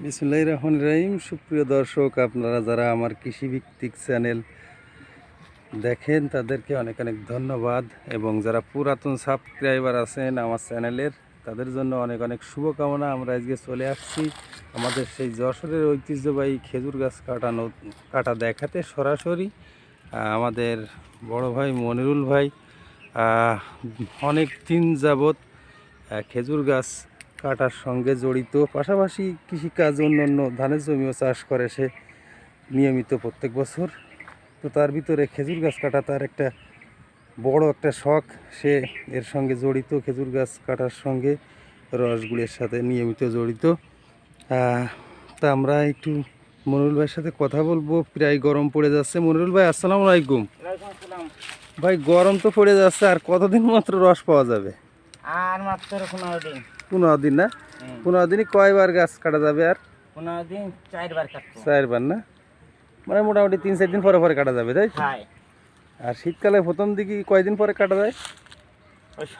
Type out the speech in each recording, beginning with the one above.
বিসমুল্লাহ রহমান রহিম। সুপ্রিয় দর্শক, আপনারা যারা আমার কৃষিভিত্তিক চ্যানেল দেখেন, তাদেরকে অনেক অনেক ধন্যবাদ। এবং যারা পুরাতন সাবস্ক্রাইবার আছেন আমার চ্যানেলের, তাদের জন্য অনেক অনেক শুভকামনা। আমরা আজকে চলে আসছি আমাদের সেই যশোরের ঐতিহ্যবাহী খেজুর গাছ কাটানো, কাটা দেখাতে সরাসরি। আমাদের বড় ভাই মনিরুল ভাই অনেক দিন যাবৎ খেজুর গাছ কাটার সঙ্গে জড়িত। পাশাপাশি কৃষিকাজ অন্যান্য ধানের জমিও চাষ করে সে নিয়মিত প্রত্যেক বছর। তো তার ভিতরে খেজুর গাছ কাটা তার একটা বড় একটা শখ। সে এর সঙ্গে জড়িত খেজুর গাছ কাটার সঙ্গে রসগুলির সাথে নিয়মিত জড়িত। তা আমরা একটু মনিরুল ভাইয়ের সাথে কথা বলব। প্রায় গরম পড়ে যাচ্ছে। মনিরুল ভাই আসসালামু আলাইকুম। ভাই গরম তো পড়ে যাচ্ছে আর কতদিন মাত্র রস পাওয়া যাবে? আর মাত্র পনেরো দিন। পনেরো দিন না? পনেরো দিনই কয়বার গাছ কাটা যাবে আর? পনেরো দিন চারবার চারবার না? মানে মোটামুটি তিন চার দিন পরে পরে কাটা যাবে তাই আর শীতকালে প্রথম দিকে কয়দিন পরে কাটা যায়?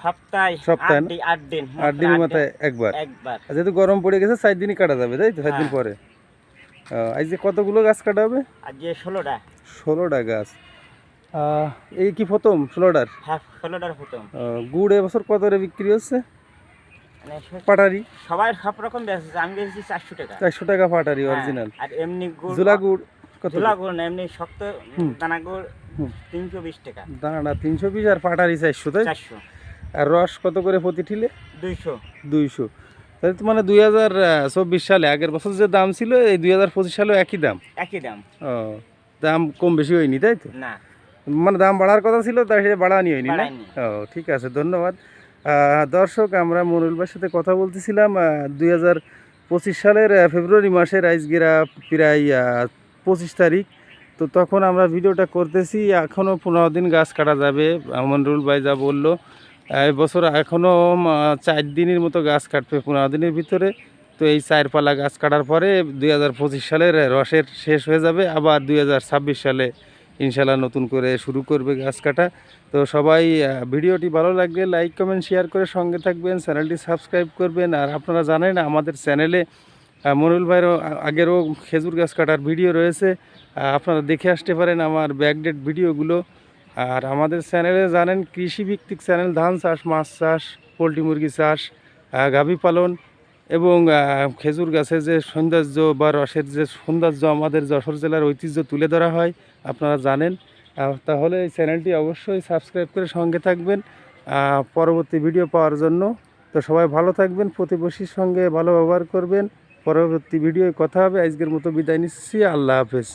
সপ্তাহে সপ্তাহে আট দিন আট দিনের মাথায় একবার। একবার। যেহেতু গরম পড়ে গেছে চার দিনই কাটা যাবে তাই তো? চার দিন হ্যাঁ। পরে। কতগুলো গাছ কাটা হবে? ষোলোটা। ষোলোটা গাছ। এই কি প্রথম ষোলোটার? হ্যাঁ ষোলোটার প্রথম। গুড় এবছর কত করে বিক্রি হচ্ছে? পাটারি? সবাই সব রকম বেচেছে আমি বেচেছি চারশো টাকা। চারশো টাকা পাটারি হ্যাঁ, অরিজিনাল আর এমনি গুড় জোলা গুড় কত গুড় না এমনি শক্ত। দানা গুড়। তিনশো বিশ টাকা। দানাটা তিনশো পিস আর পাটারি চারশো তাই? চারশো। আর রস কত করে প্রতি ঠিলে দুইশো। দুইশো। তাহলে তো মানে দুই হাজার চব্বিশ সালে আগের বছর যে দাম ছিল এই দুই হাজার পঁচিশ সালেও একই দাম? একই দাম। ও দাম কম বেশি হয়নি তাই তো? না। মানে দাম বাড়ার কথা ছিল তাই সে বাড়ানি হয়নি না? ও ঠিক আছে ধন্যবাদ। দর্শক, আমরা মনুল সাথে কথা বলতেছিলাম দুই হাজার পঁচিশ সালের ফেব্রুয়ারি মাসের আইজগেরা প্রায় পঁচিশ তারিখ। তো তখন আমরা ভিডিওটা করতেছি এখনও পনেরো দিন গাছ কাটা যাবে মনরুল ভাই যা বলল। এবছর এখনও চার দিনের মতো গাছ কাটবে পনেরো দিনের ভিতরে। তো এই চার পালা গাছ কাটার পরে দুই হাজার পঁচিশ সালের রসের শেষ হয়ে যাবে, আবার দুই হাজার ছাব্বিশ সালে ইনশাল্লাহ নতুন করে শুরু করবে গাছ কাটা। তো সবাই ভিডিওটি ভালো লাগলে লাইক, কমেন্ট, শেয়ার করে সঙ্গে থাকবেন, চ্যানেলটি সাবস্ক্রাইব করবেন। আর আপনারা জানেন, আমাদের চ্যানেলে মনুল ভাইয়েরও আগেরও খেজুর গাছ কাটার ভিডিও রয়েছে। আপনারা দেখে আসতে পারেন আমার ব্যাকডেট ভিডিওগুলো। আর আমাদের চ্যানেলে জানেন, কৃষিভিত্তিক চ্যানেল, ধান চাষ, মাছ চাষ, পোলট্রি মুরগি চাষ গাভী পালন। এবং খেজুর গাছের যে সৌন্দর্য বা রসের যে সৌন্দর্য আমাদের যশোর জেলার ঐতিহ্য তুলে ধরা হয়, আপনারা জানেন। তাহলে এই চ্যানেলটি অবশ্যই সাবস্ক্রাইব করে সঙ্গে থাকবেন। পরবর্তী ভিডিও পাওয়ার জন্য তো সবাই ভালো থাকবেন, প্রতিবেশীর সঙ্গে ভালো ব্যবহার করবেন। পরবর্তী ভিডিওয় কথা হবে। আজকের মতো বিদায় নিচ্ছি। আল্লাহ হাফেজ।